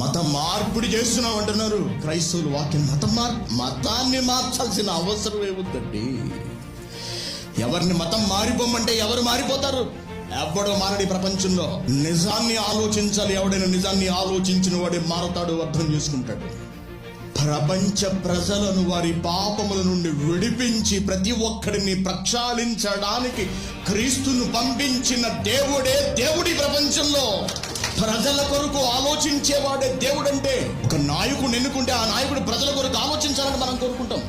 మత మార్పిడి చేస్తున్నాం అంటున్నారు. క్రైస్తవులు వాక్యం మతం మార్ మతాన్ని మార్చాల్సిన అవసరం ఏముందండి ఎవరిని మతం మారిపోమంటే ఎవరు మారిపోతారు? ఎవడో మారడి ప్రపంచంలో. నిజాన్ని ఆలోచించాలి. ఎవడైనా నిజాన్ని ఆలోచించిన వాడే మారతాడు అర్థం చేసుకుంటాడు. ప్రపంచ ప్రజలను వారి పాపముల నుండి విడిపించి ప్రతి ఒక్కడిని ప్రక్షాళించడానికి క్రీస్తును పంపించిన దేవుడే దేవుడి ప్రజల కొరకు ఆలోచించేవాడే దేవుడంటే ఒక నాయకుడు ఎన్నుకుంటే ఆ నాయకుడు ప్రజల కొరకు ఆలోచించాలని మనం కోరుకుంటాం.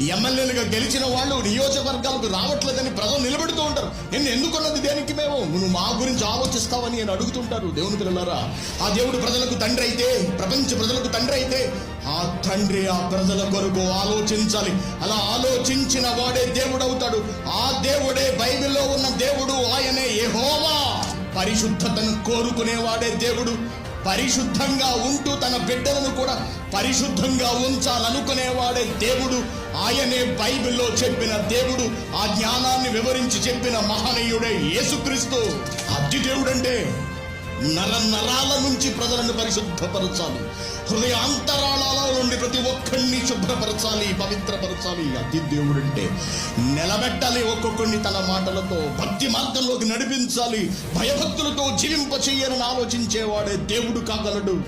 ఎమ్మెల్యేలుగా గెలిచిన వాళ్ళు నియోజకవర్గాలకు రావట్లేదని ప్రజలు నిలబెడుతూ ఉంటారు. నేను ఎందుకున్నది దేనికి మేము? నువ్వు మా గురించి ఆలోచిస్తావని నేను అడుగుతుంటారు దేవుని పిల్లలారా. ఆ దేవుడు ప్రజలకు తండ్రి అయితే ప్రపంచ ప్రజలకు తండ్రి అయితే ఆ తండ్రి ఆ ప్రజల కొరకు ఆలోచించాలి. అలా ఆలోచించిన వాడే దేవుడు అవుతాడు. ఆ దేవుడే బైబిల్లో ఉన్న దేవుడు ఆయనే యెహోవా. పరిశుద్ధతను కోరుకునేవాడే దేవుడు పరిశుద్ధంగా ఉంటూ తన బిడ్డలను కూడా పరిశుద్ధంగా ఉంచాలనుకునేవాడే దేవుడు. ఆయనే బైబిల్లో చెప్పిన దేవుడు ఆ జ్ఞానాన్ని వివరించి చెప్పిన మహనీయుడే యేసుక్రీస్తు. అతి దేవుడంటే నర నరాల నుంచి ప్రజలను పరిశుద్ధపరచాలి. హృదయాంతరాళాల నుండి ప్రతి ఒక్కరిని శుభ్రపరచాలి పవిత్రపరచాలి. అతి దేవుడంటే నిలబెట్టాలి ఒక్కొక్కడిని తన మాటలతో. భక్తి మార్గంలోకి నడిపించాలి. భయభక్తులతో జీవింప ఆలోచించేవాడే దేవుడు కాగలడు.